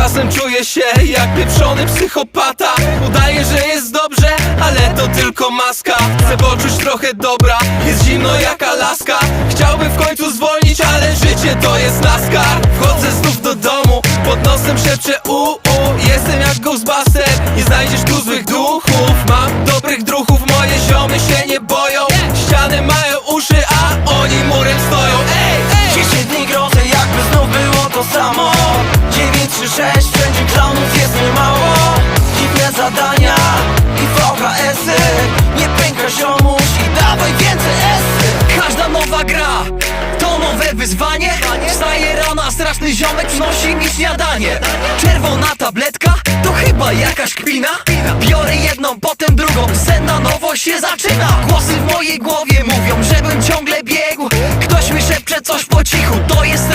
Czasem czuję się jak pieprzony psychopata. Udaję, że jest dobrze, ale to tylko maska. Chcę poczuć trochę dobra, jest zimno jak Alaska. Chciałbym w końcu zwolnić, ale życie to jest NASCAR Wchodzę znów do domu, pod nosem szepczę u, u Jestem jak Ghostbuster, nie znajdziesz tu złych duchów. Mam dobrych druchów, moje ziomy się nie zadania i VHS-y Nie pęka ziomuś i dawaj więcej esy. Każda nowa gra to nowe wyzwanie. Wstaje rano, a straszny ziomek przynosi mi śniadanie. Czerwona tabletka to chyba jakaś kpina. Biorę jedną, potem drugą, sen na nowo się zaczyna. Głosy w mojej głowie mówią, żebym ciągle biegł. Ktoś mi szepcze coś po cichu, to jest